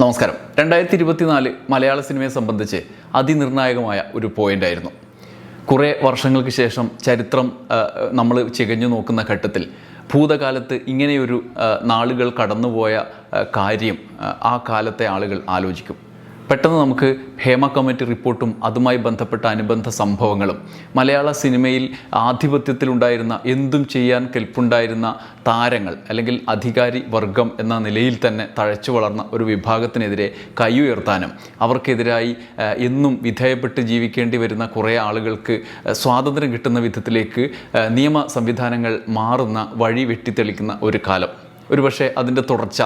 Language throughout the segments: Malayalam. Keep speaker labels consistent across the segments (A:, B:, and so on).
A: നമസ്കാരം. രണ്ടായിരത്തി ഇരുപത്തിനാല് മലയാള സിനിമയെ സംബന്ധിച്ച് അതിനിർണായകമായ ഒരു പോയിന്റ് ആയിരുന്നു. കുറേ വർഷങ്ങൾക്ക് ശേഷം ചരിത്രം നമ്മൾ ചികഞ്ഞു നോക്കുന്ന ഘട്ടത്തിൽ ഭൂതകാലത്ത് ഇങ്ങനെയൊരു നാളുകൾ കടന്നുപോയ കാര്യം ആ കാലത്തെ ആളുകൾ ആലോചിക്കും. പെട്ടെന്ന് നമുക്ക് ഹേമ കമ്മിറ്റി റിപ്പോർട്ടും അതുമായി ബന്ധപ്പെട്ട അനുബന്ധ സംഭവങ്ങളും. മലയാള സിനിമയിൽ ആധിപത്യത്തിലുണ്ടായിരുന്ന എന്തും ചെയ്യാൻ കെൽപ്പുണ്ടായിരുന്ന താരങ്ങൾ അല്ലെങ്കിൽ അധികാരി വർഗം എന്ന നിലയിൽ തന്നെ തഴച്ചു വളർന്ന ഒരു വിഭാഗത്തിനെതിരെ കൈയുയർത്താനും അവർക്കെതിരായി എന്നും വിധേയപ്പെട്ട് ജീവിക്കേണ്ടി വരുന്ന കുറേ ആളുകൾക്ക് സ്വാതന്ത്ര്യം കിട്ടുന്ന വിധത്തിലേക്ക് നിയമ സംവിധാനങ്ങൾ മാറുന്ന വഴി വെട്ടിത്തെളിക്കുന്ന ഒരു കാലം. ഒരുപക്ഷെ അതിന്റെ തുടർച്ച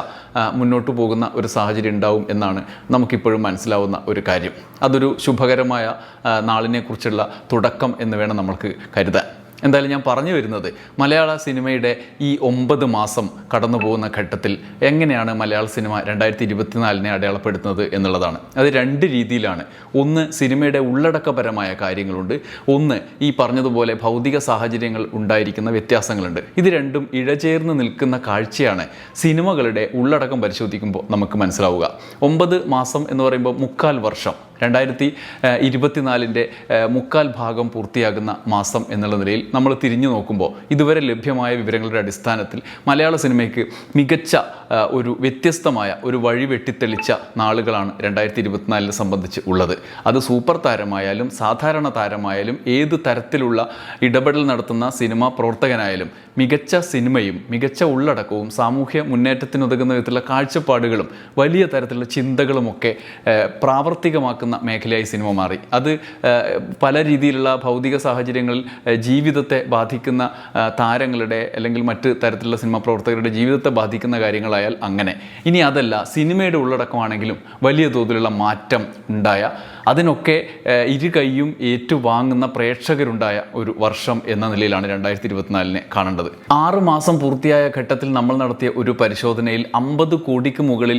A: മുന്നോട്ട് പോകുന്ന ഒരു സാഹചര്യം ഉണ്ടാവും എന്നാണ് നമുക്കിപ്പോഴും മനസ്സിലാവുന്ന ഒരു കാര്യം. അതൊരു ശുഭകരമായ നാളിനെക്കുറിച്ചുള്ള തുടക്കം എന്ന് വേണം നമ്മൾക്ക് കരുതാൻ. എന്തായാലും ഞാൻ പറഞ്ഞു വരുന്നത് മലയാള സിനിമയുടെ ഈ ഒമ്പത് മാസം കടന്നു പോകുന്ന ഘട്ടത്തിൽ എങ്ങനെയാണ് മലയാള സിനിമ രണ്ടായിരത്തി ഇരുപത്തിനാലിനെ അടയാളപ്പെടുത്തുന്നത് എന്നുള്ളതാണ്. അത് രണ്ട് രീതിയിലാണ്. ഒന്ന് സിനിമയുടെ ഉള്ളടക്കപരമായ കാര്യങ്ങളുണ്ട്. ഒന്ന് ഈ പറഞ്ഞതുപോലെ ഭൗതിക സാഹചര്യങ്ങൾ ഉണ്ടായിരിക്കുന്ന വ്യത്യാസങ്ങളുണ്ട്. ഇത് രണ്ടും ഇഴചേർന്ന് നിൽക്കുന്ന കാഴ്ചയാണ് സിനിമകളുടെ ഉള്ളടക്കം പരിശോധിക്കുമ്പോൾ നമുക്ക് മനസ്സിലാവുക. ഒമ്പത് മാസം എന്ന് പറയുമ്പോൾ മുക്കാൽ വർഷം. രണ്ടായിരത്തി ഇരുപത്തിനാലിന്റെ മുക്കാൽ ഭാഗം പൂർത്തിയാകുന്ന മാസം എന്നുള്ള നിലയിൽ നമ്മൾ തിരിഞ്ഞു നോക്കുമ്പോൾ ഇതുവരെ ലഭ്യമായ വിവരങ്ങളുടെ അടിസ്ഥാനത്തിൽ മലയാള സിനിമയ്ക്ക് മികച്ച ഒരു വ്യത്യസ്തമായ ഒരു വഴി വെട്ടിത്തെളിച്ച നാളുകളാണ് രണ്ടായിരത്തി ഇരുപത്തിനാലിനെ സംബന്ധിച്ച് ഉള്ളത്. അത് സൂപ്പർ താരമായാലും സാധാരണ താരമായാലും ഏത് തരത്തിലുള്ള ഇടപെടൽ നടത്തുന്ന സിനിമാ പ്രവർത്തകനായാലും മികച്ച സിനിമയും മികച്ച ഉള്ളടക്കവും സാമൂഹ്യ മുന്നേറ്റത്തിനുതകുന്ന വിധത്തിലുള്ള കാഴ്ചപ്പാടുകളും വലിയ തരത്തിലുള്ള ചിന്തകളുമൊക്കെ ഏഹ്, പ്രാവർത്തികമാക്കുന്ന മേഖലയായി സിനിമ മാറി. അത് പല രീതിയിലുള്ള ഭൗതിക സാഹചര്യങ്ങളിൽ ജീവിതത്തെ ബാധിക്കുന്ന താരങ്ങളുടെ അല്ലെങ്കിൽ മറ്റ് തരത്തിലുള്ള സിനിമ പ്രവർത്തകരുടെ ജീവിതത്തെ ബാധിക്കുന്ന കാര്യങ്ങളായാൽ അങ്ങനെ. ഇനി അതല്ല സിനിമയുടെ ഉള്ളടക്കമാണെങ്കിലും വലിയ തോതിലുള്ള മാറ്റം ഉണ്ടായ അതിനൊക്കെ ഇരു കൈയും ഏറ്റുവാങ്ങുന്ന പ്രേക്ഷകരുണ്ടായ ഒരു വർഷം എന്ന നിലയിലാണ് രണ്ടായിരത്തി ഇരുപത്തിനാലിനെ കാണേണ്ടത്. ആറ് മാസം പൂർത്തിയായ ഘട്ടത്തിൽ നമ്മൾ നടത്തിയ ഒരു പരിശോധനയിൽ അമ്പത് കോടിക്ക് മുകളിൽ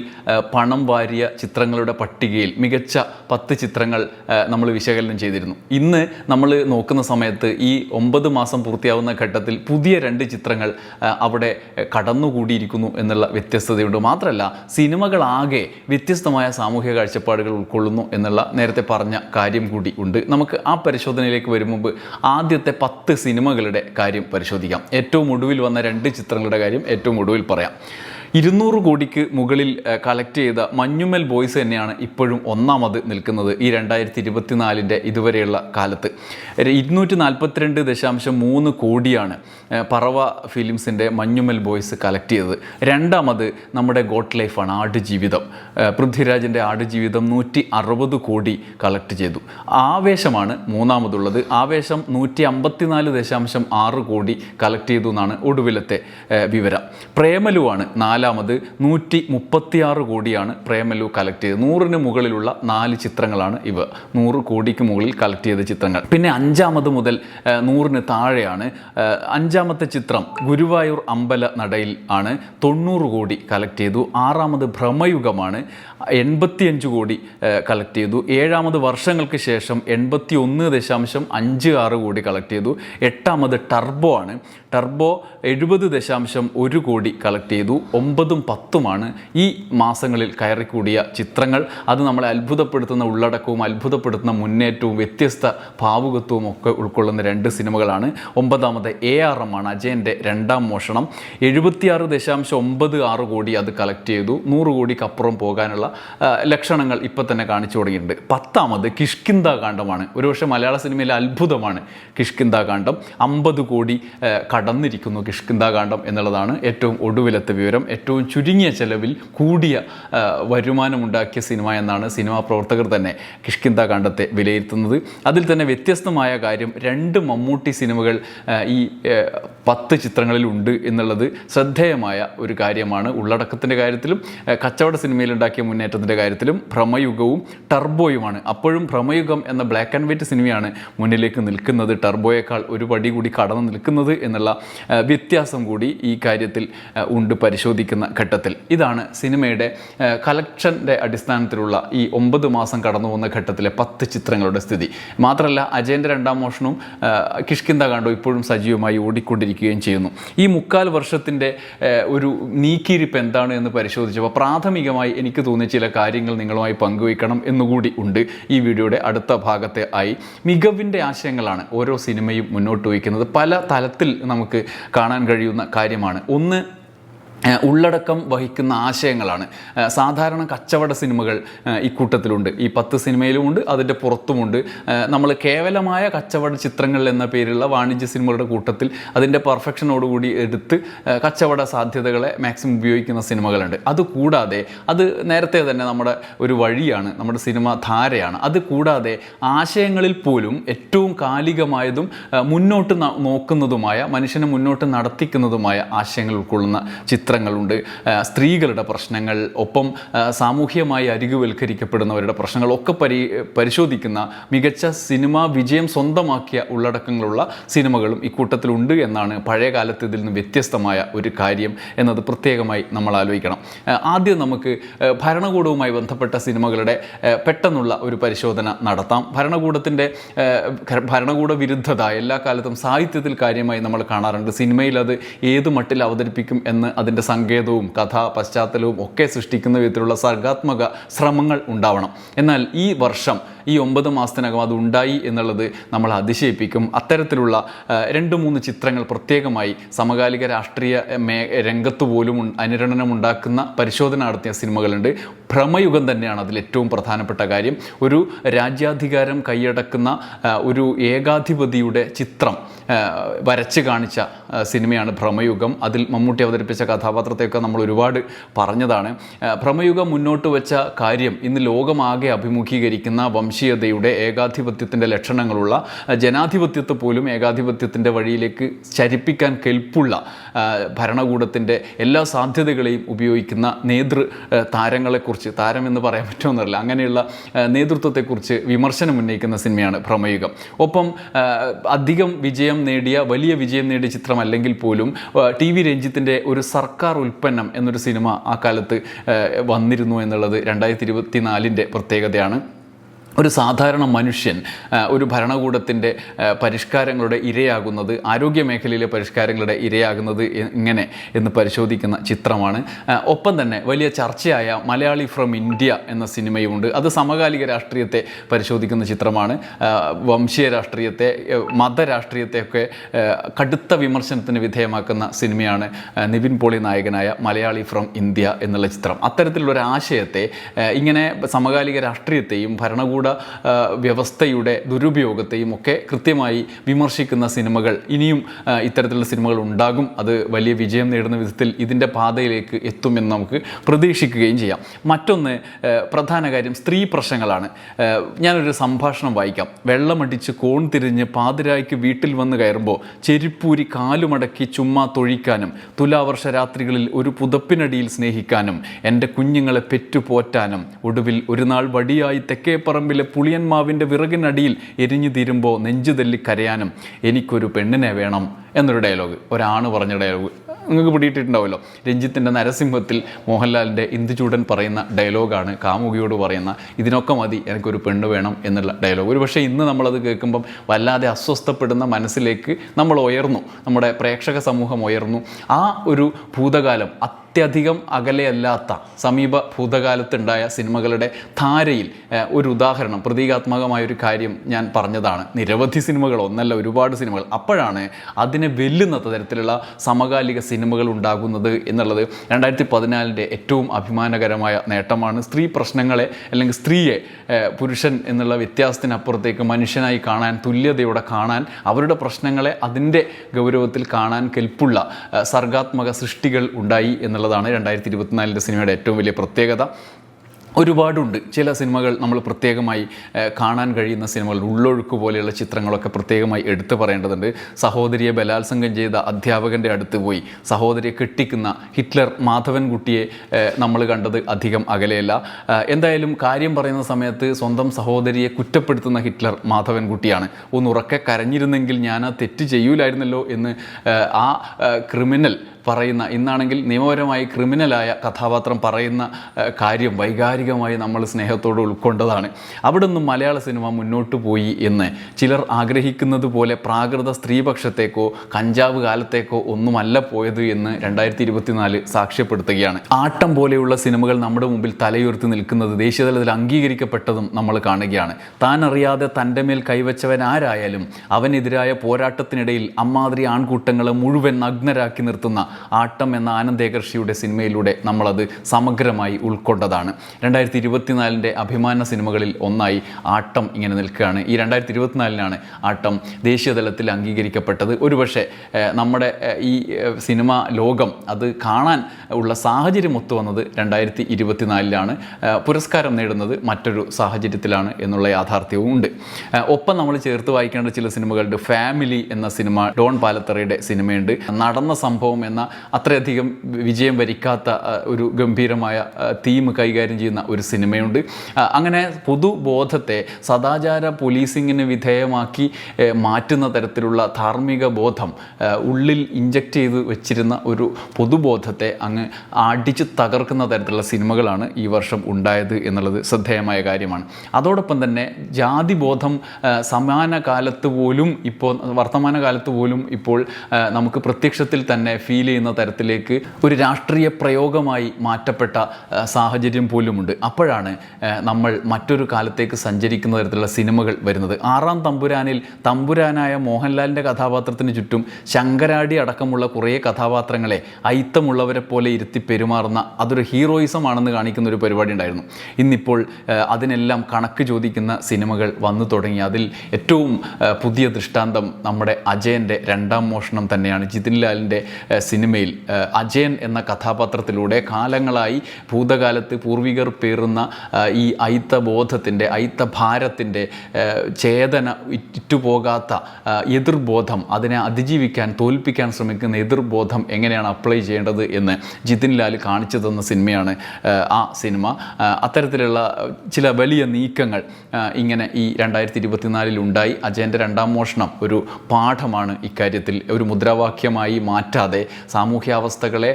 A: പണം വാരിയ ചിത്രങ്ങളുടെ പട്ടികയിൽ മികച്ച പത്ത് ചിത്രങ്ങൾ നമ്മൾ വിശകലനം ചെയ്തിരുന്നു. ഇന്ന് നമ്മൾ നോക്കുന്ന സമയത്ത് ഈ ഒമ്പത് മാസം പൂർത്തിയാവുന്ന ഘട്ടത്തിൽ പുതിയ രണ്ട് ചിത്രങ്ങൾ അവിടെ കടന്നുകൂടിയിരിക്കുന്നു എന്നുള്ള വ്യത്യസ്തതയുണ്ട്. മാത്രമല്ല സിനിമകളാകെ വ്യത്യസ്തമായ സാമൂഹിക കാഴ്ചപ്പാടുകൾ ഉൾക്കൊള്ളുന്നു എന്നുള്ള നേരത്തെ പറഞ്ഞ കാര്യം കൂടി ഉണ്ട്. നമുക്ക് ആ പരിശോധനയിലേക്ക് വരും മുമ്പ് ആദ്യത്തെ പത്ത് സിനിമകളുടെ കാര്യം പരിശോധിക്കാം. ഏറ്റവും ഒടുവിൽ വന്ന രണ്ട് ചിത്രങ്ങളുടെ കാര്യം ഏറ്റവും ഒടുവിൽ പറയാം. ഇരുന്നൂറ് കോടിക്ക് മുകളിൽ കളക്ട് ചെയ്ത മഞ്ഞുമൽ ബോയ്സ് തന്നെയാണ് ഇപ്പോഴും ഒന്നാമത് നിൽക്കുന്നത് ഈ രണ്ടായിരത്തി ഇരുപത്തിനാലിന്റെ ഇതുവരെയുള്ള കാലത്ത്. ഇരുന്നൂറ്റി നാൽപ്പത്തിരണ്ട് ദശാംശം മൂന്ന് കോടിയാണ് പറവ ഫിലിംസിന്റെ മഞ്ഞുമൽ ബോയ്സ് കളക്ട് ചെയ്തത്. രണ്ടാമത് നമ്മുടെ ഗോട്ട് ലൈഫാണ് ആടുജീവിതം. ജീവിതം പൃഥ്വിരാജിന്റെ ആടുജീവിതം നൂറ്റി അറുപത് കോടി കളക്ട് ചെയ്തു. ആവേശമാണ് മൂന്നാമതുള്ളത്. ആവേശം നൂറ്റി അമ്പത്തിനാല് ദശാംശം ആറ് കോടി കളക്ട് ചെയ്തു എന്നാണ് ഒടുവിലത്തെ വിവരം. പ്രേമലുവാണ് നാലാമത് നൂറ്റി മുപ്പത്തിയാറ് കോടിയാണ് പ്രേമലു കളക്ട് ചെയ്തത്. നൂറിന് മുകളിലുള്ള നാല് ചിത്രങ്ങളാണ് ഇവ. നൂറ് കോടിക്ക് മുകളിൽ കളക്ട് ചെയ്ത ചിത്രങ്ങൾ. പിന്നെ അഞ്ചാമത് മുതൽ നൂറിന് താഴെയാണ് അഞ്ചാമത്തെ ചിത്രം ഗുരുവായൂർ അമ്പല നടയിൽ ആണ് തൊണ്ണൂറ് കോടി കളക്ട് ചെയ്തു. ആറാമത് ഭ്രമയുഗമാണ് എൺപത്തിയഞ്ച് കോടി കളക്ട് ചെയ്തു. ഏഴാമത് വർഷങ്ങൾക്ക് ശേഷം എൺപത്തി ഒന്ന് ദശാംശം അഞ്ച് ആറ് കോടി കളക്ട് ചെയ്തു. എട്ടാമത് ടർബോ ആണ് ടർബോ എഴുപത് ദശാംശം ഒരു കോടി കളക്ട് ചെയ്തു. ഒമ്പതും പത്തുമാണ് ഈ മാസങ്ങളിൽ കയറിക്കൂടിയ ചിത്രങ്ങൾ. അത് നമ്മളെ അത്ഭുതപ്പെടുത്തുന്ന ഉള്ളടക്കവും അത്ഭുതപ്പെടുത്തുന്ന മുന്നേറ്റവും വ്യത്യസ്ത ഭാവുകത്വവും ഒക്കെ ഉൾക്കൊള്ളുന്ന രണ്ട് സിനിമകളാണ്. ഒമ്പതാമത് എ ആർ എം ആണ്. അജയന്റെ രണ്ടാം മോഷണം. എഴുപത്തിയാറ് ദശാംശം ഒമ്പത് ആറ് കോടി അത് കളക്ട് ചെയ്തു. നൂറ് കോടിക്കപ്പുറം പോകാനുള്ള ലക്ഷണങ്ങൾ ഇപ്പം തന്നെ കാണിച്ചു തുടങ്ങിയിട്ടുണ്ട്. പത്താമത് കിഷ്കിന്ത കാണ്ഡമാണ്. ഒരുപക്ഷെ മലയാള സിനിമയിലെ അത്ഭുതമാണ് കിഷ്കിന്ത കാണ്ഡം. അമ്പത് കോടി ആ, കടന്നിരിക്കുന്നു കിഷ്കിന്താകാന്ഡം എന്നുള്ളതാണ് ഏറ്റവും ഒടുവിലത്തെ വിവരം. ഏറ്റവും ചുരുങ്ങിയ ചെലവിൽ കൂടിയ വരുമാനമുണ്ടാക്കിയ സിനിമ എന്നാണ് സിനിമാ പ്രവർത്തകർ തന്നെ കിഷ്കിന്താകാന്ഡത്തെ വിലയിരുത്തുന്നത്. അതിൽ തന്നെ വ്യത്യസ്തമായ കാര്യം രണ്ട് മമ്മൂട്ടി സിനിമകൾ ഈ പത്ത് ചിത്രങ്ങളിലുണ്ട് എന്നുള്ളത് ശ്രദ്ധേയമായ ഒരു കാര്യമാണ്. ഉള്ളടക്കത്തിന്റെ കാര്യത്തിലും കച്ചവട സിനിമയിലുണ്ടാക്കിയ മുന്നേറ്റത്തിന്റെ കാര്യത്തിലും ഭ്രമയുഗവും ടർബോയുമാണ്. അപ്പോഴും ഭ്രമയുഗം എന്ന ബ്ലാക്ക് ആൻഡ് വൈറ്റ് സിനിമയാണ് മുന്നിലേക്ക് നിൽക്കുന്നത്. ടർബോയേക്കാൾ ഒരു പടി കൂടി കടന്നു നിൽക്കുന്നത് എന്നുള്ള വ്യത്യാസം കൂടി ഈ കാര്യത്തിൽ ഉണ്ട് പരിശോധിക്കുന്ന ഘട്ടത്തിൽ. ഇതാണ് സിനിമയുടെ കളക്ഷന്റെ അടിസ്ഥാനത്തിലുള്ള ഈ ഒമ്പത് മാസം കടന്നു പോകുന്ന ഘട്ടത്തിലെ പത്ത് ചിത്രങ്ങളുടെ സ്ഥിതി. മാത്രമല്ല അജയന്റെ രണ്ടാം മോഷണവും കിഷ്കിന്ത കാണ്ടോ ഇപ്പോഴും സജീവമായി ഓടിക്കൊണ്ടിരിക്കുകയും ചെയ്യുന്നു. ഈ മുക്കാൽ വർഷത്തിന്റെ ഒരു നീക്കിയിരിപ്പ് എന്താണ് എന്ന് പരിശോധിച്ചപ്പോൾ പ്രാഥമികമായി എനിക്ക് തോന്നിയ ചില കാര്യങ്ങൾ നിങ്ങളുമായി പങ്കുവയ്ക്കണം എന്നുകൂടി ഉണ്ട്. ഈ വീഡിയോയുടെ അടുത്ത ഭാഗത്തെ ആയി മികവിന്റെ ആശയങ്ങളാണ് ഓരോ സിനിമയും മുന്നോട്ട് വയ്ക്കുന്നത്. പല തലത്തിൽ നമുക്ക് കാണാൻ കഴിയുന്ന കാര്യമാണ്. ഒന്ന് ഉള്ളടക്കം വഹിക്കുന്ന ആശയങ്ങളാണ്. സാധാരണ കച്ചവട സിനിമകൾ ഇക്കൂട്ടത്തിലുണ്ട് ഈ പത്ത് സിനിമയിലുമുണ്ട് അതിന്റെ പുറത്തുമുണ്ട്. നമ്മൾ കേവലമായ കച്ചവട ചിത്രങ്ങൾ എന്ന പേരിലുള്ള വാണിജ്യ സിനിമകളുടെ കൂട്ടത്തിൽ അതിന്റെ പെർഫെക്ഷനോടുകൂടി എടുത്ത് കച്ചവട സാധ്യതകളെ മാക്സിമം ഉപയോഗിക്കുന്ന സിനിമകളുണ്ട്. അതുകൂടാതെ അത് നേരത്തെ തന്നെ നമ്മുടെ ഒരു വഴിയാണ് നമ്മുടെ സിനിമ ധാരയാണ്. അത് കൂടാതെ ആശയങ്ങളിൽ പോലും ഏറ്റവും കാലികമായതും മുന്നോട്ട് നോക്കുന്നതുമായ മനുഷ്യനെ മുന്നോട്ട് നടത്തിക്കുന്നതുമായ ആശയങ്ങൾ ഉൾക്കൊള്ളുന്ന ചിത്രങ്ങളുണ്ട്. സ്ത്രീകളുടെ പ്രശ്നങ്ങൾ ഒപ്പം സാമൂഹികമായി അരികുവൽക്കരിക്കപ്പെടുന്നവരുടെ പ്രശ്നങ്ങളൊക്കെ പരി പരിശോധിക്കുന്ന മികച്ച സിനിമാ വിജയം സ്വന്തമാക്കിയ ഉള്ളടക്കങ്ങളുള്ള സിനിമകളും ഇക്കൂട്ടത്തിലുണ്ട് എന്നാണ് പഴയ കാലത്ത് ഇതിൽ നിന്ന് വ്യത്യസ്തമായ ഒരു കാര്യം എന്നത് പ്രത്യേകമായി നമ്മൾ ആലോചിക്കണം. ആദ്യം നമുക്ക് ഭരണകൂടവുമായി ബന്ധപ്പെട്ട സിനിമകളുടെ പെട്ടെന്നുള്ള ഒരു പരിശോധന നടത്താം. ഭരണകൂടത്തിന്റെ ഭരണകൂട വിരുദ്ധത എല്ലാ കാലത്തും സാഹിത്യത്തിൽ കാര്യമായി നമ്മൾ കാണാറുണ്ട്. സിനിമയിൽ അത് ഏത് മട്ടിൽ അവതരിപ്പിക്കും എന്ന് അതിന്റെ സങ്കേതവും കഥാ പശ്ചാത്തലവും ഒക്കെ സൃഷ്ടിക്കുന്ന വിധത്തിലുള്ള സർഗാത്മക ശ്രമങ്ങൾ ഉണ്ടാവണം. എന്നാൽ ഈ വർഷം ഈ ഒമ്പത് മാസത്തിനകം അത് ഉണ്ടായി എന്നുള്ളത് നമ്മൾ അതിശയിപ്പിക്കും. അത്തരത്തിലുള്ള രണ്ട് മൂന്ന് ചിത്രങ്ങൾ പ്രത്യേകമായി സമകാലിക രാഷ്ട്രീയ മേ രംഗത്ത് പോലും അനുരണനമുണ്ടാക്കുന്ന പരിശോധന നടത്തിയ സിനിമകളുണ്ട്. ഭ്രമയുഗം തന്നെയാണ് അതിൽ ഏറ്റവും പ്രധാനപ്പെട്ട കാര്യം. ഒരു രാജ്യാധികാരം കൈയടക്കുന്ന ഒരു ഏകാധിപതിയുടെ ചിത്രം വരച്ച് കാണിച്ച സിനിമയാണ് ഭ്രമയുഗം. അതിൽ മമ്മൂട്ടി അവതരിപ്പിച്ച കഥാപാത്രത്തെയൊക്കെ നമ്മൾ ഒരുപാട് പറഞ്ഞതാണ്. ഭ്രമയുഗം മുന്നോട്ട് വെച്ച കാര്യം ഇന്ന് ലോകമാകെ അഭിമുഖീകരിക്കുന്ന വംശീയതയുടെ ഏകാധിപത്യത്തിന്റെ ലക്ഷണങ്ങളുള്ള ജനാധിപത്യത്തെ പോലും ഏകാധിപത്യത്തിന്റെ വഴിയിലേക്ക് ചരിപ്പിക്കാൻ കെൽപ്പുള്ള ഭരണകൂടത്തിന്റെ എല്ലാ സാധ്യതകളെയും ഉപയോഗിക്കുന്ന നേതൃ ആ, താരങ്ങളെക്കുറിച്ച് താരം എന്ന് പറയാൻ പറ്റുമെന്നറിയില്ല. അങ്ങനെയുള്ള നേതൃത്വത്തെക്കുറിച്ച് വിമർശനം ഉന്നയിക്കുന്ന സിനിമയാണ് ഭ്രമയുഗം ഒപ്പം അധികം വിജയം നേടിയ വലിയ വിജയം നേടിയ ചിത്രമല്ലെങ്കിൽ പോലും ടി വി രഞ്ജിത്തിന്റെ ഒരു സർക്കാർ ഉൽപ്പന്നം എന്നൊരു സിനിമ ആ കാലത്ത് വന്നിരുന്നു എന്നുള്ളത് രണ്ടായിരത്തി ഇരുപത്തി നാലിന്റെ പ്രത്യേകതയാണ്. ഒരു സാധാരണ മനുഷ്യൻ ഒരു ഭരണകൂടത്തിന്റെ പരിഷ്കാരങ്ങളുടെ ഇരയാകുന്നത് ആരോഗ്യ മേഖലയിലെ പരിഷ്കാരങ്ങളുടെ ഇരയാകുന്നത് എങ്ങനെ എന്ന് പരിശോധിക്കുന്ന ചിത്രമാണ്. ഒപ്പം തന്നെ വലിയ ചർച്ചയായ മലയാളി ഫ്രം ഇന്ത്യ എന്ന സിനിമയുമുണ്ട്. അത് സമകാലിക രാഷ്ട്രീയത്തെ പരിശോധിക്കുന്ന ചിത്രമാണ്. വംശീയ രാഷ്ട്രീയത്തെ മതരാഷ്ട്രീയത്തെയൊക്കെ കടുത്ത വിമർശനത്തിന് വിധേയമാക്കുന്ന സിനിമയാണ് നിവിൻ പോളി നായകനായ മലയാളി ഫ്രം ഇന്ത്യ എന്നുള്ള ചിത്രം. അത്തരത്തിലുള്ള ഒരു ആശയത്തെ ഇങ്ങനെ സമകാലിക രാഷ്ട്രീയത്തെയും ഭരണകൂട ആ, വ്യവസ്ഥയുടെ ദുരുപയോഗത്തെയും ഒക്കെ കൃത്യമായി വിമർശിക്കുന്ന സിനിമകൾ ഇനിയും ഇത്തരത്തിലുള്ള സിനിമകൾ ഉണ്ടാകും. അത് വലിയ വിജയം നേടുന്ന വിധത്തിൽ ഇതിന്റെ പാതയിലേക്ക് എത്തുമെന്ന് നമുക്ക് പ്രതീക്ഷിക്കുകയും ചെയ്യാം. മറ്റൊന്ന് പ്രധാന കാര്യം സ്ത്രീ പ്രശ്നങ്ങളാണ്. ഞാനൊരു സംഭാഷണം വായിക്കാം. വെള്ളമടിച്ച് കോൺ തിരിഞ്ഞ് പാതിരായ്ക്ക് വീട്ടിൽ വന്ന് കയറുമ്പോൾ ചെരിപ്പൂരി കാലുമടക്കി ചുമ്മാ തൊഴിക്കാനും തുലാവർഷ രാത്രികളിൽ ഒരു പുതപ്പിനടിയിൽ സ്നേഹിക്കാനും എന്റെ കുഞ്ഞുങ്ങളെ പെറ്റുപോറ്റാനും ഒടുവിൽ ഒരു നാൾ വടിയായി തെക്കേപ്പറമ്പിലെ പുളിയന്മാവിന്റെ വിറകിനടിയിൽ എരിഞ്ഞു തീരുമ്പോൾ നെഞ്ചു തല്ലി കരയാനും എനിക്കൊരു പെണ്ണിനെ വേണം എന്നൊരു ഡയലോഗ് ഒരാണ് പറഞ്ഞ ഡയലോഗ് നിങ്ങൾക്ക് പിടിയിട്ടിട്ടുണ്ടാവുമല്ലോ. രഞ്ജിത്തിന്റെ നരസിംഹത്തിൽ മോഹൻലാലിന്റെ ഇന്ദുചൂടൻ പറയുന്ന ഡയലോഗാണ് കാമുകിയോട് പറയുന്ന ഇതിനൊക്കെ മതി എനിക്കൊരു പെണ്ണ് വേണം എന്നുള്ള ഡയലോഗ് ഒരു പക്ഷേ ഇന്ന് നമ്മളത് കേൾക്കുമ്പം വല്ലാതെ അസ്വസ്ഥപ്പെടുന്ന മനസ്സിലേക്ക് നമ്മൾ ഉയർന്നു. നമ്മുടെ പ്രേക്ഷക സമൂഹം ഉയർന്നു. ആ ഒരു ഭൂതകാലം അത്യധികം അകലെയല്ലാത്ത സമീപ ഭൂതകാലത്തുണ്ടായ സിനിമകളുടെ ധാരയിൽ ഒരു ഉദാഹരണം പ്രതീകാത്മകമായ ഒരു കാര്യം ഞാൻ പറഞ്ഞതാണ്. നിരവധി സിനിമകൾ ഒന്നല്ല ഒരുപാട് സിനിമകൾ. അപ്പോഴാണ് അതിനെ വെല്ലുന്ന തരത്തിലുള്ള സമകാലിക സിനിമകൾ ഉണ്ടാകുന്നത് എന്നുള്ളത് രണ്ടായിരത്തി പതിനാലിന്റെ ഏറ്റവും അഭിമാനകരമായ നേട്ടമാണ്. സ്ത്രീ പ്രശ്നങ്ങളെ അല്ലെങ്കിൽ സ്ത്രീയെ പുരുഷൻ എന്നുള്ള വ്യത്യാസത്തിനപ്പുറത്തേക്ക് മനുഷ്യനായി കാണാൻ തുല്യതയോടെ കാണാൻ അവരുടെ പ്രശ്നങ്ങളെ അതിന്റെ ഗൗരവത്തിൽ കാണാൻ കെൽപ്പുള്ള സർഗാത്മക സൃഷ്ടികൾ ഉണ്ടായി എന്നുള്ളതാണ് രണ്ടായിരത്തി ഇരുപത്തിനാലിന്റെ സിനിമയുടെ ഏറ്റവും വലിയ പ്രത്യേകത. ഒരുപാടുണ്ട്. ചില സിനിമകൾ നമ്മൾ പ്രത്യേകമായി കാണാൻ കഴിയുന്ന സിനിമകൾ ഉള്ളൊഴുക്ക് പോലെയുള്ള ചിത്രങ്ങളൊക്കെ പ്രത്യേകമായി എടുത്തു പറയേണ്ടതുണ്ട്. സഹോദരിയെ ബലാത്സംഗം ചെയ്ത അധ്യാപകന്റെ അടുത്ത് പോയി. സഹോദരിയെ കെട്ടിക്കുന്ന ഹിറ്റ്ലർ മാധവൻകുട്ടിയെ നമ്മൾ കണ്ടത് അധികം അകലെയല്ല. എന്തായാലും കാര്യം പറയുന്ന സമയത്ത് സ്വന്തം സഹോദരിയെ കുറ്റപ്പെടുത്തുന്ന ഹിറ്റ്ലർ മാധവൻകുട്ടിയാണ്. ഒന്ന് ഉറക്കെ കരഞ്ഞിരുന്നെങ്കിൽ ഞാൻ ആ തെറ്റ് ചെയ്യൂലായിരുന്നല്ലോ എന്ന് ആ ക്രിമിനൽ പറയുന്ന ഇന്നാണെങ്കിൽ നിയമപരമായി ക്രിമിനലായ കഥാപാത്രം പറയുന്ന കാര്യം വൈകാരികമായി നമ്മൾ സ്നേഹത്തോട് ഉൾക്കൊണ്ടതാണ്. അവിടെ നിന്നും മലയാള സിനിമ മുന്നോട്ട് പോയി എന്ന് ചിലർ ആഗ്രഹിക്കുന്നത് പോലെ പ്രാകൃത സ്ത്രീപക്ഷത്തേക്കോ കഞ്ചാവ് കാലത്തേക്കോ ഒന്നുമല്ല പോയത് എന്ന് രണ്ടായിരത്തി ഇരുപത്തിനാല് സാക്ഷ്യപ്പെടുത്തുകയാണ്. ആട്ടം പോലെയുള്ള സിനിമകൾ നമ്മുടെ മുമ്പിൽ തലയുയർത്തി നിൽക്കുന്നത് ദേശീയതലത്തിൽ അംഗീകരിക്കപ്പെട്ടതും നമ്മൾ കാണുകയാണ്. താൻ അറിയാതെ തന്റെ മേൽ കൈവച്ചവൻ ആരായാലും അവനെതിരായ പോരാട്ടത്തിനിടയിൽ അമ്മാതിരി ആൺകൂട്ടങ്ങളെ മുഴുവൻ നഗ്നരാക്കി നിർത്തുന്ന ആട്ടം എന്ന ആനന്ദേകർഷിയുടെ സിനിമയിലൂടെ നമ്മളത് സമഗ്രമായി ഉൾക്കൊണ്ടതാണ്. രണ്ടായിരത്തി ഇരുപത്തിനാലിന്റെ അഭിമാന സിനിമകളിൽ ഒന്നായി ആട്ടം ഇങ്ങനെ നിൽക്കുകയാണ്. ഈ രണ്ടായിരത്തി ഇരുപത്തിനാലിനാണ് ആട്ടം ദേശീയതലത്തിൽ അംഗീകരിക്കപ്പെട്ടത്. ഒരുപക്ഷെ നമ്മുടെ ഈ സിനിമ ലോകം അത് കാണാൻ ഉള്ള സാഹചര്യം ഒത്തു ഒത്തുവന്നത് രണ്ടായിരത്തി ഇരുപത്തിനാലിലാണ് പുരസ്കാരം നേടുന്നത് മറ്റൊരു സാഹചര്യത്തിലാണ് എന്നുള്ള യാഥാർത്ഥ്യവും ഉണ്ട്. ഒപ്പം നമ്മൾ ചേർത്ത് വായിക്കേണ്ട ചില സിനിമകളുണ്ട് ഫാമിലി എന്ന സിനിമ ഡോൺ പാലത്തറയുടെ സിനിമയുണ്ട്. നടന്ന സംഭവം എന്ന അത്രയധികം വിജയം വരിക്കാത്ത ഒരു ഗംഭീരമായ തീം കൈകാര്യം ചെയ്യുന്ന ഒരു സിനിമയുണ്ട്. അങ്ങനെ പൊതുബോധത്തെ സദാചാര പോലീസിങ്ങിന് വിധേയമാക്കി മാറ്റുന്ന തരത്തിലുള്ള ധാർമ്മിക ബോധം ഉള്ളിൽ ഇഞ്ചക്ട് ചെയ്ത് വെച്ചിരുന്ന ഒരു പൊതുബോധത്തെ അങ്ങ് അടിച്ച് തകർക്കുന്ന തരത്തിലുള്ള സിനിമകളാണ് ഈ വർഷം ഉണ്ടായത് എന്നുള്ളത് ശ്രദ്ധേയമായ കാര്യമാണ്. അതോടൊപ്പം തന്നെ ജാതി ബോധം സമാന കാലത്ത് പോലും ഇപ്പോൾ വർത്തമാന കാലത്ത് പോലും ഇപ്പോൾ നമുക്ക് പ്രത്യക്ഷത്തിൽ തന്നെ ഫീൽ ചെയ്യുന്ന തരത്തിലേക്ക് ഒരു രാഷ്ട്രീയ പ്രയോഗമായി മാറ്റപ്പെട്ട സാഹചര്യം പോലുമുണ്ട്. അപ്പോഴാണ് നമ്മൾ മറ്റൊരു കാലത്തേക്ക് സഞ്ചരിക്കുന്ന തരത്തിലുള്ള സിനിമകൾ വരുന്നത്. ആറാം തമ്പുരാനിൽ തമ്പുരാനായ മോഹൻലാലിന്റെ കഥാപാത്രത്തിന് ചുറ്റും ശങ്കരാടി അടക്കമുള്ള കുറേ കഥാപാത്രങ്ങളെ അയിത്തമുള്ളവരെ പോലെ ഇരുത്തി പെരുമാറുന്ന അതൊരു ഹീറോയിസം ആണെന്ന് കാണിക്കുന്ന ഒരു പരിപാടി ഉണ്ടായിരുന്നു. ഇന്നിപ്പോൾ അതിനെല്ലാം കണക്ക് ചോദിക്കുന്ന സിനിമകൾ വന്നു തുടങ്ങി. അതിൽ ഏറ്റവും പുതിയ ദൃഷ്ടാന്തം നമ്മുടെ അജയന്റെ രണ്ടാം മോഷണം തന്നെയാണ്. ജിതിൻ ലാലിന്റെ ഏഹ്, സിനിമയിൽ അജയൻ എന്ന കഥാപാത്രത്തിലൂടെ കാലങ്ങളായി ഭൂതകാലത്ത് പൂർവികർ പേറുന്ന ഈ ഐത്തബോധത്തിന്റെ ഐത്തഭാരത്തിന്റെ ചേതന ഇറ്റുപോകാത്ത എതിർബോധം അതിനെ അതിജീവിക്കാൻ തോൽപ്പിക്കാൻ ശ്രമിക്കുന്ന എതിർബോധം എങ്ങനെയാണ് അപ്ലൈ ചെയ്യേണ്ടത് എന്ന് ജിതിൻ ലാൽ കാണിച്ചു തന്ന സിനിമയാണ് ആ സിനിമ. അത്തരത്തിലുള്ള ചില വലിയ നീക്കങ്ങൾ ഇങ്ങനെ ഈ രണ്ടായിരത്തി ഇരുപത്തിനാലിൽ ഉണ്ടായി. അജയന്റെ രണ്ടാം മോഷണം ഒരു പാഠമാണ് ഇക്കാര്യത്തിൽ ഒരു മുദ്രാവാക്യമായി മാറ്റാതെ സാമൂഹ്യാവസ്ഥകളെ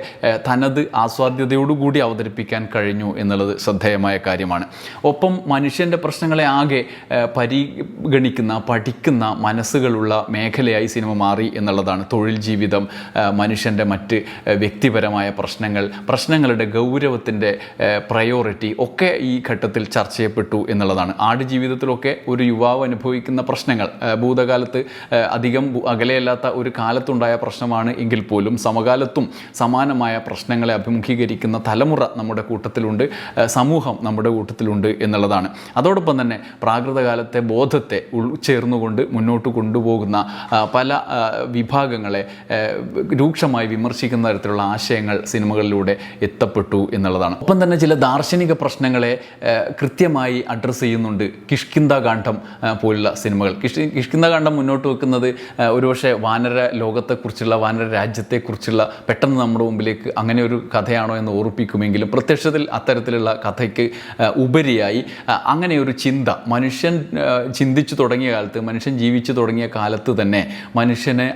A: തനത് ആസ്വാദ്യതയോടുകൂടി അവതരിപ്പിക്കാൻ കഴിഞ്ഞു എന്നുള്ളത് ശ്രദ്ധേയമായ കാര്യമാണ്. ഒപ്പം മനുഷ്യന്റെ പ്രശ്നങ്ങളെ ആകെ പരിഗണിക്കുന്ന പഠിക്കുന്ന മനസ്സുകളുള്ള മേഖലയായി സിനിമ മാറി എന്നുള്ളതാണ്. തൊഴിൽ ജീവിതം മനുഷ്യന്റെ മറ്റ് വ്യക്തിപരമായ പ്രശ്നങ്ങൾ പ്രശ്നങ്ങളുടെ ഗൗരവത്തിന്റെ പ്രയോറിറ്റി ഒക്കെ ഈ ഘട്ടത്തിൽ ചർച്ച ചെയ്യപ്പെട്ടു എന്നുള്ളതാണ്. ആടുജീവിതത്തിലൊക്കെ ഒരു യുവാവ് അനുഭവിക്കുന്ന പ്രശ്നങ്ങൾ ഭൂതകാലത്ത് അധികം അകലെയല്ലാത്ത ഒരു കാലത്തുണ്ടായ പ്രശ്നമാണ് എങ്കിൽ പോലും സമകാലത്തും സമാനമായ പ്രശ്നങ്ങളെ അഭിമുഖീകരിക്കുന്ന തലമുറ നമ്മുടെ കൂട്ടത്തിലുണ്ട് സമൂഹം നമ്മുടെ കൂട്ടത്തിലുണ്ട് എന്നുള്ളതാണ്. അതോടൊപ്പം തന്നെ പ്രാകൃതകാലത്തെ ബോധത്തെ ഉൾച്ചേർന്നുകൊണ്ട് മുന്നോട്ട് കൊണ്ടുപോകുന്ന പല വിഭാഗങ്ങളെ രൂക്ഷമായി വിമർശിക്കുന്ന തരത്തിലുള്ള ആശയങ്ങൾ സിനിമകളിലൂടെ എത്തപ്പെട്ടു എന്നുള്ളതാണ്. ഒപ്പം തന്നെ ചില ദാർശനിക പ്രശ്നങ്ങളെ കൃത്യമായി അഡ്രസ്സ് ചെയ്യുന്നുണ്ട് കിഷ്കിന്ത കാണ്ഡം പോലുള്ള സിനിമകൾ. കിഷ് കിഷ്കിന്ത കാണ്ഡം മുന്നോട്ട് വെക്കുന്നത് ഒരുപക്ഷെ വാനര ലോകത്തെക്കുറിച്ചുള്ള വാനര രാജ്യത്തെക്കുറിച്ചുള്ള പെട്ടെന്ന് നമ്മുടെ മുമ്പിലേക്ക് അങ്ങനെ ഒരു കഥയാണോ എന്ന് ഓർപ്പിക്കുമെങ്കിലും പ്രത്യക്ഷത്തിൽ അത്തരത്തിലുള്ള കഥയ്ക്ക് ഉപരിയായി അങ്ങനെ ഒരു ചിന്ത മനുഷ്യൻ ചിന്തിച്ചു തുടങ്ങിയ കാലത്ത് മനുഷ്യൻ ജീവിച്ചു തുടങ്ങിയ കാലത്ത് തന്നെ മനുഷ്യനെ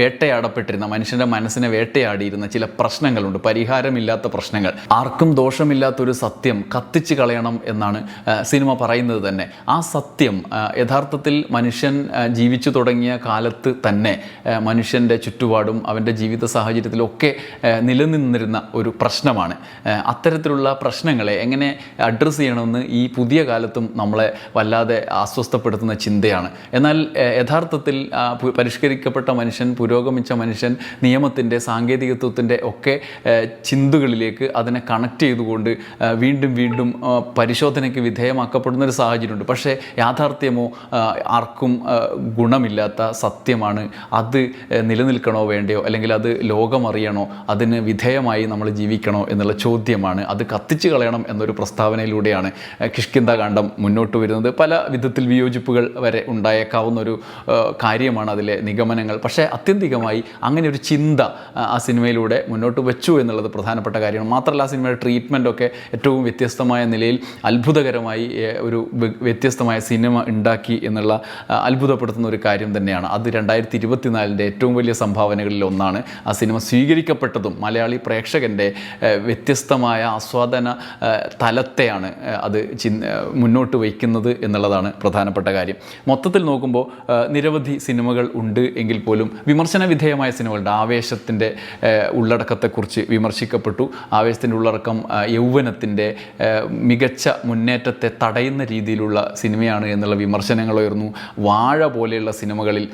A: വേട്ടയാടപ്പെട്ടിരുന്ന മനുഷ്യന്റെ മനസ്സിനെ വേട്ടയാടിയിരുന്ന ചില പ്രശ്നങ്ങളുണ്ട്. പരിഹാരമില്ലാത്ത പ്രശ്നങ്ങൾ. ആർക്കും ദോഷമില്ലാത്തൊരു സത്യം കത്തിച്ച് കളയണം എന്നാണ് സിനിമ പറയുന്നത് തന്നെ. ആ സത്യം യഥാർത്ഥത്തിൽ മനുഷ്യൻ ജീവിച്ചു തുടങ്ങിയ കാലത്ത് തന്നെ മനുഷ്യന്റെ ചുറ്റുപാടും അവന്റെ ജീവിത സാഹചര്യത്തിലൊക്കെ നിലനിന്നിരുന്ന ഒരു പ്രശ്നമാണ്. അത്തരത്തിലുള്ള പ്രശ്നങ്ങളെ എങ്ങനെ അഡ്രസ്സ് ചെയ്യണമെന്ന് ഈ പുതിയ കാലത്തും നമ്മളെ വല്ലാതെ അസ്വസ്ഥപ്പെടുത്തുന്ന ചിന്തയാണ്. എന്നാൽ യഥാർത്ഥത്തിൽ പരിഷ്കരിക്കപ്പെട്ട മനുഷ്യൻ പുരോഗമിച്ച മനുഷ്യൻ നിയമത്തിന്റെ സാങ്കേതികത്വത്തിന്റെ ഒക്കെ ചിന്തകളിലേക്ക് അതിനെ കണക്ട് ചെയ്തുകൊണ്ട് വീണ്ടും വീണ്ടും പരിശോധനയ്ക്ക് വിധേയമാക്കപ്പെടുന്ന ഒരു സാഹചര്യമുണ്ട്. പക്ഷേ യാഥാർത്ഥ്യമോ ആർക്കും ഗുണമില്ലാത്ത സത്യമാണ്. അത് നിലനിൽക്കണോ വേണ്ടയോ അല്ലെങ്കിൽ അത് ലോകമറിയണോ? അതിന് വിധേയമായി നമ്മൾ ജീവിക്കണോ എന്നുള്ള ചോദ്യമാണ്. അത് കത്തിച്ചു കളയണം എന്നൊരു പ്രസ്താവനയിലൂടെയാണ് ആ, കിഷ്കിന്ത കാണ്ഡം മുന്നോട്ട് വരുന്നത്. പല വിധത്തിൽ വിയോജിപ്പുകൾ വരെ ഉണ്ടായേക്കാവുന്ന ഒരു കാര്യമാണ് അതിലെ നിഗമനങ്ങൾ. പക്ഷേ അത്യന്തികമായി അങ്ങനെ ഒരു ചിന്ത ആ, സിനിമയിലൂടെ മുന്നോട്ട് വെച്ചു എന്നുള്ളത് പ്രധാനപ്പെട്ട കാര്യമാണ്. മാത്രമല്ല ആ സിനിമയുടെ ട്രീറ്റ്മെന്റൊക്കെ ഏറ്റവും വ്യത്യസ്തമായ നിലയിൽ അത്ഭുതകരമായി ഒരു വ്യ- വ്യത്യസ്തമായ സിനിമ ഉണ്ടാക്കി എന്നുള്ള അത്ഭുതപ്പെടുത്തുന്ന ഒരു കാര്യം തന്നെയാണ്. അത് രണ്ടായിരത്തി ഇരുപത്തിനാലിന്റെ ഏറ്റവും വലിയ സംഭാവനകളിൽ ഒന്നാണ്. ആ സിനിമ സ്വീകരിക്കപ്പെട്ടതും മലയാളി പ്രേക്ഷകന്റെ വ്യത്യസ്തമായ ആസ്വാദന തലത്തെയാണ് അത് ചി മുന്നോട്ട് വയ്ക്കുന്നത് എന്നുള്ളതാണ് പ്രധാനപ്പെട്ട കാര്യം. മൊത്തത്തിൽ നോക്കുമ്പോൾ നിരവധി സിനിമകൾ ഉണ്ട് എങ്കിൽ പോലും വിമർശന വിധേയമായ സിനിമകളുടെ ആവേശത്തിന്റെ ഉള്ളടക്കത്തെക്കുറിച്ച് വിമർശിക്കപ്പെട്ടു. ആവേശത്തിന്റെ ഉള്ളടക്കം യൗവനത്തിന്റെ മികച്ച മുന്നേറ്റത്തെ തടയുന്ന രീതിയിലുള്ള സിനിമയാണ് എന്നുള്ള വിമർശനങ്ങൾ ഉയർന്നു. വാഴ പോലെയുള്ള സിനിമകളിൽ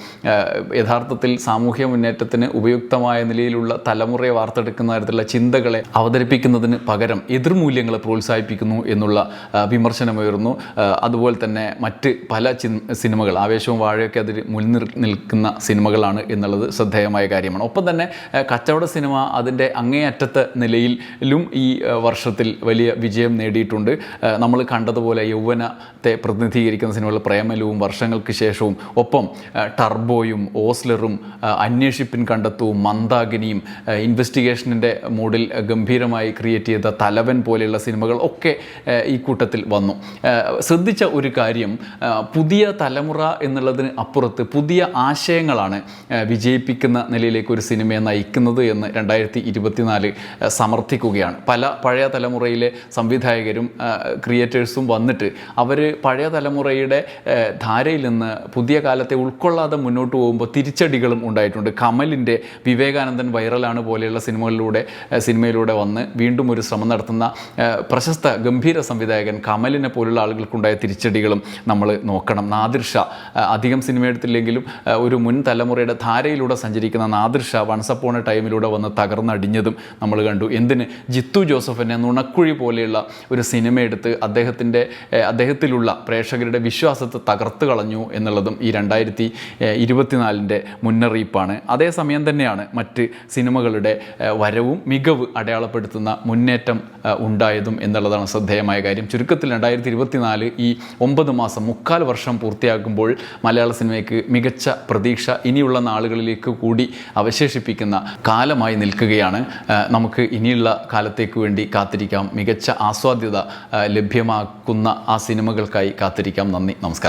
A: യഥാർത്ഥത്തിൽ സാമൂഹ്യ മുന്നേറ്റത്തിന് ഉപയുക്തമായ നിലയിലുള്ള തലമുറയെ വാർത്തെടുക്കുന്ന തരത്തിലുള്ള ചിന്തകളെ അവതരിപ്പിക്കുന്നതിന് പകരം എതിർമൂല്യങ്ങളെ പ്രോത്സാഹിപ്പിക്കുന്നു എന്നുള്ള വിമർശനമുയർന്നു. അതുപോലെ തന്നെ മറ്റ് പല സിനിമകൾ ആവേശവും വാഴയൊക്കെ അതിൽ മുൻനിർ നിൽക്കുന്ന സിനിമകളാണ് എന്നുള്ളത് ശ്രദ്ധേയമായ കാര്യമാണ്. ഒപ്പം തന്നെ കച്ചവട സിനിമ അതിന്റെ അങ്ങേയറ്റത്തെ നിലയിലും ഈ വർഷത്തിൽ വലിയ വിജയം നേടിയിട്ടുണ്ട്. നമ്മൾ കണ്ടതുപോലെ യൗവനത്തെ പ്രതിനിധീകരിക്കുന്ന സിനിമകൾ പ്രേമലവും വർഷങ്ങൾക്ക് ശേഷവും ഒപ്പം ടർബോയും ഓസ്ലറും അന്വേഷിപ്പിൻ കണ്ടെത്തും മന്ദാകിനിയും ആ, ഇൻവെസ്റ്റിഗേഷനിന്റെ മൂഡിൽ ഗംഭീരമായി ക്രിയേറ്റ് ചെയ്ത തലവൻ പോലെയുള്ള സിനിമകൾ ഒക്കെ ഈ കൂട്ടത്തിൽ വന്നു. ശ്രദ്ധിച്ച ഒരു കാര്യം പുതിയ തലമുറ എന്നുള്ളതിന് അപ്പുറത്ത് പുതിയ ആശയങ്ങളാണ് വിജയിപ്പിക്കുന്ന നിലയിലേക്ക് ഒരു സിനിമയെ നയിക്കുന്നത് എന്ന് രണ്ടായിരത്തി ഇരുപത്തിനാല് സമർത്ഥിക്കുകയാണ്. പല പഴയ തലമുറയിലെ സംവിധായകരും ക്രിയേറ്റേഴ്സും വന്നിട്ട് അവർ പഴയ തലമുറയുടെ ധാരയിൽ നിന്ന് പുതിയ കാലത്തെ ഉൾക്കൊള്ളാതെ മുന്നോട്ട് പോകുമ്പോൾ തിരിച്ചടികളും ഉണ്ടായിട്ടുണ്ട്. കമലിന്റെ വിവേകാനന്ദൻ വൈറലാണ് പോലെയുള്ള സിനിമകളിലൂടെ സിനിമയിലൂടെ വന്ന് വീണ്ടും ഒരു ശ്രമം നടത്തുന്ന പ്രശസ്ത ഗംഭീര സംവിധായകൻ കമലിനെ പോലുള്ള ആളുകൾക്കുണ്ടായ തിരിച്ചടികളും നമ്മൾ നോക്കണം. നാദിർഷ അധികം സിനിമ എടുത്തില്ലെങ്കിലും ഒരു മുൻ തലമുറയുടെ ധാരയിലൂടെ സഞ്ചരിക്കുന്ന നാദിർഷ വൺസ് അപ്പോൺ എ ടൈമിലൂടെ വന്ന് തകർന്നടിഞ്ഞതും നമ്മൾ കണ്ടു. എന്തിന്? ജിത്തു ജോസഫിനെ നുണക്കുഴി പോലെയുള്ള ഒരു സിനിമ എടുത്ത് അദ്ദേഹത്തിന്റെ അദ്ദേഹത്തിലുള്ള പ്രേക്ഷകരുടെ വിശ്വാസത്തെ തകർത്ത് കളഞ്ഞു എന്നുള്ളതും ഈ രണ്ടായിരത്തി ഇരുപത്തിനാലിന്റെ മുന്നറിയിപ്പാണ്. അതേസമയം തന്നെയാണ് മറ്റ് സിനിമകളുടെ വരവും മികവ് അടയാളപ്പെടുത്തുന്ന മുന്നേറ്റം ഉണ്ടായതും എന്നുള്ളതാണ് ശ്രദ്ധേയമായ കാര്യം. ചുരുക്കത്തിൽ രണ്ടായിരത്തി ഇരുപത്തിനാല് ഈ ഒമ്പത് മാസം മുക്കാൽ വർഷം പൂർത്തിയാക്കുമ്പോൾ മലയാള സിനിമയ്ക്ക് മികച്ച പ്രതീക്ഷ ഇനിയുള്ള നാളുകളിലേക്ക് കൂടി അവശേഷിപ്പിക്കുന്ന കാലമായി നിൽക്കുകയാണ്. നമുക്ക് ഇനിയുള്ള കാലത്തേക്ക് വേണ്ടി കാത്തിരിക്കാം. മികച്ച ആസ്വാദ്യത ലഭ്യമാക്കുന്ന ആ സിനിമകൾക്കായി കാത്തിരിക്കാം. നന്ദി. നമസ്കാരം.